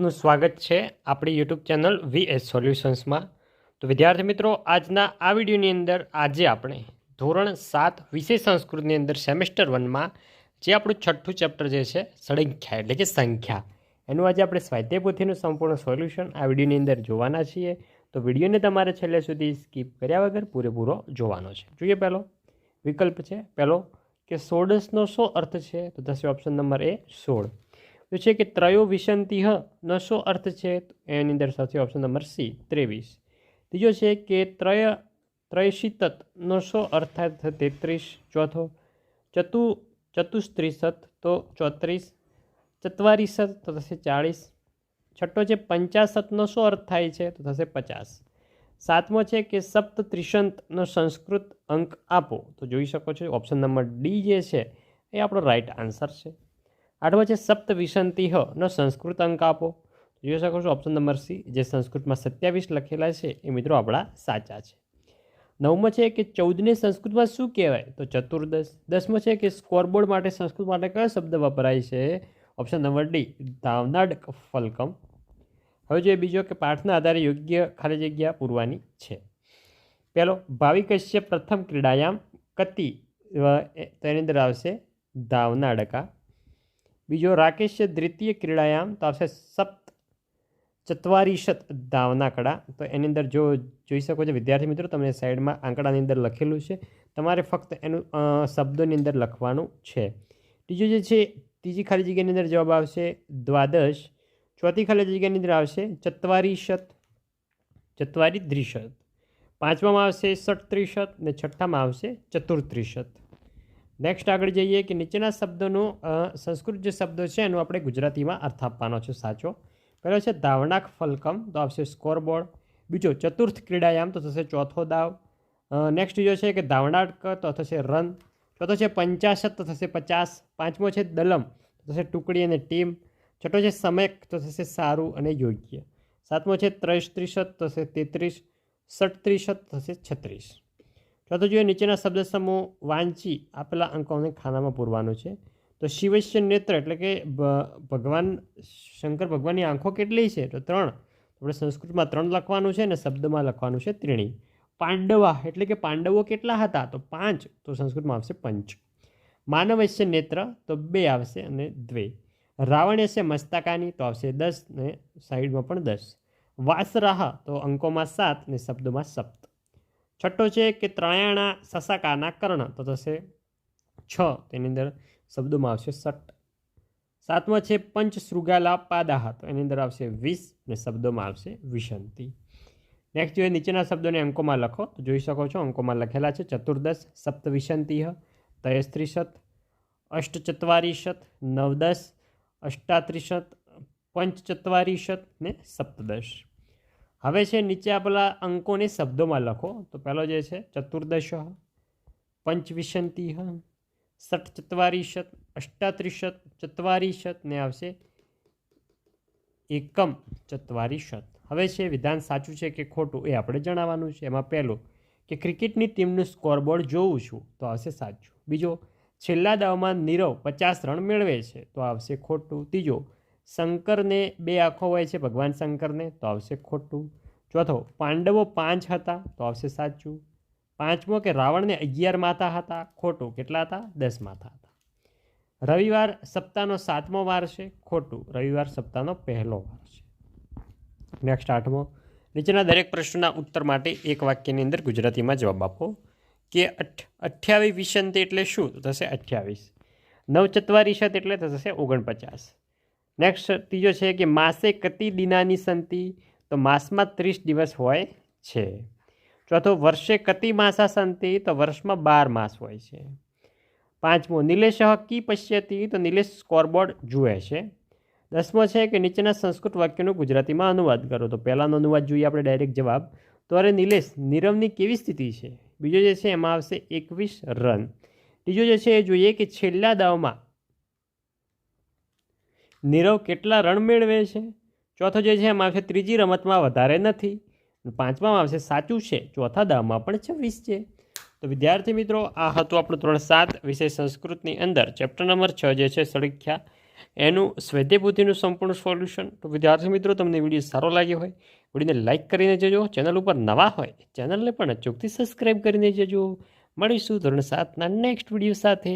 આપનું સ્વાગત છે આપણી યુટ્યુબ ચેનલ વી એસ સોલ્યુશન્સમાં. તો વિદ્યાર્થી મિત્રો, આજના આ વિડીયોની અંદર આજે આપણે ધોરણ સાત વિષય સંસ્કૃતની અંદર સેમેસ્ટર વનમાં જે આપણું છઠ્ઠું ચેપ્ટર જે છે, સંખ્યા, એટલે કે સંખ્યા, એનું આજે આપણે સ્વાધ્યાયપોથીનું સંપૂર્ણ સોલ્યુશન આ વિડીયોની અંદર જોવાના છીએ. તો વિડીયોને તમારે છેલ્લે સુધી સ્કીપ કર્યા વગર પૂરેપૂરો જોવાનો છે. જોઈએ પહેલો વિકલ્પ છે. પહેલો કે સોળસનો શું અર્થ છે? તો થશે ઓપ્શન નંબર એ સોળ. તો છે કે ત્રયો વિસંતિહ નો શું અર્થ છે? એની અંદર સાથે ઓપ્શન નંબર સી ત્રેવીસ. ત્રીજો છે કે ત્રય, ત્રયશીતત નો શું અર્થ થાય તો તેત્રીસ, ચોથો. ચતુ, ચતુસ્ત્રીસત તો ચોત્રીસ. ચત્વારીસત તો થશે ચાળીસ. છઠ્ઠો છે પંચાસતનો શું અર્થ થાય છે? તો થશે પચાસ. સાતમો છે કે સપ્ત ત્રિશંતનો સંસ્કૃત અંક આપો. તો જોઈ શકો છો ઓપ્શન નંબર ડી જે છે, એ આપણો રાઈટ આન્સર છે. આઠમો છે સપ્ત વિસંતિહ નો સંસ્કૃત અંક આપો. જોઈ શકો છો ઓપ્શન નંબર સી જે સંસ્કૃતમાં સત્યાવીસ લખેલા છે, એ મિત્રો આપણા સાચા છે. નવમો છે કે ચૌદને સંસ્કૃતમાં શું કહેવાય? તો ચતુર્દશ. દસમો છે કે સ્કોરબોર્ડ માટે સંસ્કૃત માટે કયો શબ્દ વપરાય છે? ઓપ્શન નંબર ડી દાવનાડ ફલકમ. હવે જોઈએ બીજો કે પાઠના આધારે યોગ્ય ખાલી જગ્યા પૂરવાની છે. પહેલો, ભાવિ કશ્ય પ્રથમ ક્રીડાયામ કતિ તેની અંદર આવશે ધાવનાડકા. બીજો રાકેશ છે દ્વિતીય ક્રીડાયામ, તો આવશે સપ્ત ચત્વારીશત ધાવનાકડા તો એની અંદર જો જોઈ શકો છો વિદ્યાર્થી મિત્રો, તમને સાઈડમાં આંકડાની અંદર લખેલું છે. તમારે ફક્ત એનું શબ્દોની અંદર લખવાનું છે. ત્રીજું જે છે, ત્રીજી ખાલી જગ્યાની અંદર જવાબ આવશે દ્વાદશ. ચોથી ખાલી જગ્યાની અંદર આવશે ચત્વારીશત ચત્વારી દ્રિશત પાંચમામાં આવશે ષટ્ત્રીશત ને છઠ્ઠામાં આવશે ચતુર્ત્રીશત. નેક્સ્ટ આગળ જઈએ કે નીચેના શબ્દોનું સંસ્કૃત જે શબ્દો છે એનો આપણે ગુજરાતીમાં અર્થ આપવાનો છે સાચો. પહેલો છે ધાવણાક ફલકમ, તો આવશે સ્કોરબોર્ડ. બીજો ચતુર્થ ક્રીડાયામ, તો થશે ચોથો દાવ. નેક્સ્ટ બીજો છે કે ધાવણાક, તો થશે રન. ચોથો છે પંચાશત તો થશે પચાસ. પાંચમો છે દલમ, તો થશે ટુકડી અને ટીમ. છઠ્ઠો છે સમયક તો થશે સારું અને યોગ્ય. સાતમો છે ત્રીસત તો થશે તેત્રીસ. સત્રીસત થશે છત્રીસ. ચોથો જોઈએ નીચેના શબ્દ સમૂહ વાંચી આપેલા અંકોને ખાનામાં પૂરવાનું છે. તો શિવસ્ય નેત્ર એટલે કે ભગવાન શંકર ભગવાનની આંખો કેટલી છે? તો ત્રણ. આપણે સંસ્કૃતમાં ત્રણ લખવાનું છે અને શબ્દમાં લખવાનું છે ત્રીણી. પાંડવા એટલે કે પાંડવો કેટલા હતા? તો પાંચ. તો સંસ્કૃતમાં આવશે પંચ. માનવસ્ય નેત્ર તો બે આવશે અને દ્વે. રાવણ્યસ્ય મસ્તકાની તો આવશે દસ ને સાઈડમાં પણ દસ. વાસરાહ તો અંકોમાં સાત ને શબ્દોમાં સપ્ત. છઠ્ઠો છે કે ત્રયાણા સસાકાના કર્ણ. તો થશે છ. તેની અંદર શબ્દોમાં આવશે સટ સાતમો છે પંચ શૃગાલા પાદાહ તો એની અંદર આવશે વીસ ને શબ્દોમાં આવશે વિશંતિ. નેક્સ્ટ જોઈએ નીચેના શબ્દોને અંકોમાં લખો. તો જોઈ શકો છો અંકોમાં લખેલા છે ચતુર્દશ, સપ્તવિશંતિહ, તયસ્ત્રીશત, અષ્ટચત્વારીશત, નવદશ, અષ્ટાત્રીશત, પંચચત્વારીશત ને સપ્તદશ. હવે છે નીચે આપેલા અંકોને શબ્દોમાં લખો. તો પહેલો જે છે, ચતુર્દશ પંચવિશંતિ ષટચત્વારીશત, અષ્ટાત્રીશત, ચત્વારીશત ને આવશે એકમ ચત્વારીશત. હવે છે વિધાન સાચું છે કે ખોટું એ આપણે જણાવવાનું છે. એમાં પહેલું કે ક્રિકેટની ટીમનું સ્કોરબોર્ડ જોઉં છું તો આવશે સાચું. બીજો, છેલ્લા દાવમાં નીરવ પચાસ રન મેળવે છે તો આવશે ખોટું. ત્રીજો શંકરને બે આંખો હોય છે, ભગવાન શંકરને, તો આવશે ખોટું. ચોથો, પાંડવો પાંચ હતા, તો આવશે સાચું. પાંચમો કે રાવણને અગિયાર માથા હતા, ખોટું. કેટલા હતા? દસ માથા હતા. રવિવાર સપ્તાહનો સાતમો વાર છે, ખોટું. રવિવાર સપ્તાહનો પહેલો વાર છે. નેક્સ્ટ આઠમો. નીચેના દરેક પ્રશ્નના ઉત્તર માટે એક વાક્યની અંદર ગુજરાતીમાં જવાબ આપો. કે અઠ, અઠ્યાવીસ વિશંતિ એટલે શું? તો થશે અઠ્યાવીસ. નવચત્વારીશત એટલે થશે ઓગણપચાસ. નેક્સ્ટ ત્રીજો છે કે માસે કતિ દિનાની સંતિ? તો માસમાં ત્રીસ દિવસ હોય છે. ચોથો, વર્ષે કતિ માસા સંતિ? તો વર્ષમાં બાર માસ હોય છે. પાંચમો, નિલેશ કી પશ્યતી? તો નિલેશ સ્કોરબોર્ડ જુએ છે. દસમો છે કે નીચેના સંસ્કૃત વાક્યનો ગુજરાતીમાં અનુવાદ કરો. તો પહેલાંનો અનુવાદ જોઈએ આપણે ડાયરેક્ટ જવાબ. તો અરે નિલેશ, નીરવની કેવી સ્થિતિ છે? બીજો જે છે, એમાં આવશે એકવીસ રન. ત્રીજો જે છે, એ જોઈએ કે છેલ્લા દાવમાં નીરવ કેટલા રન મેળવે છે? ચોથો જે છે, એમાં આવશે ત્રીજી રમતમાં વધારે નથી. પાંચમામાં આવશે સાચું છે, ચોથા દાવમાં પણ છવ્વીસ છે. તો વિદ્યાર્થી મિત્રો, આ હતું આપણું ધોરણ સાત વિષય સંસ્કૃતની અંદર. ચેપ્ટર નંબર છ જે છે, સળખ્યા. એનું સ્વૈધ્યપોથીનું સંપૂર્ણ સોલ્યુશન તો વિદ્યાર્થી મિત્રો, તમને વીડિયો સારો લાગ્યો હોય, વિડીયોને લાઇક કરીને જજો. ચેનલ ઉપર નવા હોય ચેનલને પણ અચૂકથી સબસ્ક્રાઈબ કરીને જજો. મળીશું ધોરણ સાતના નેક્સ્ટ વીડિયો સાથે.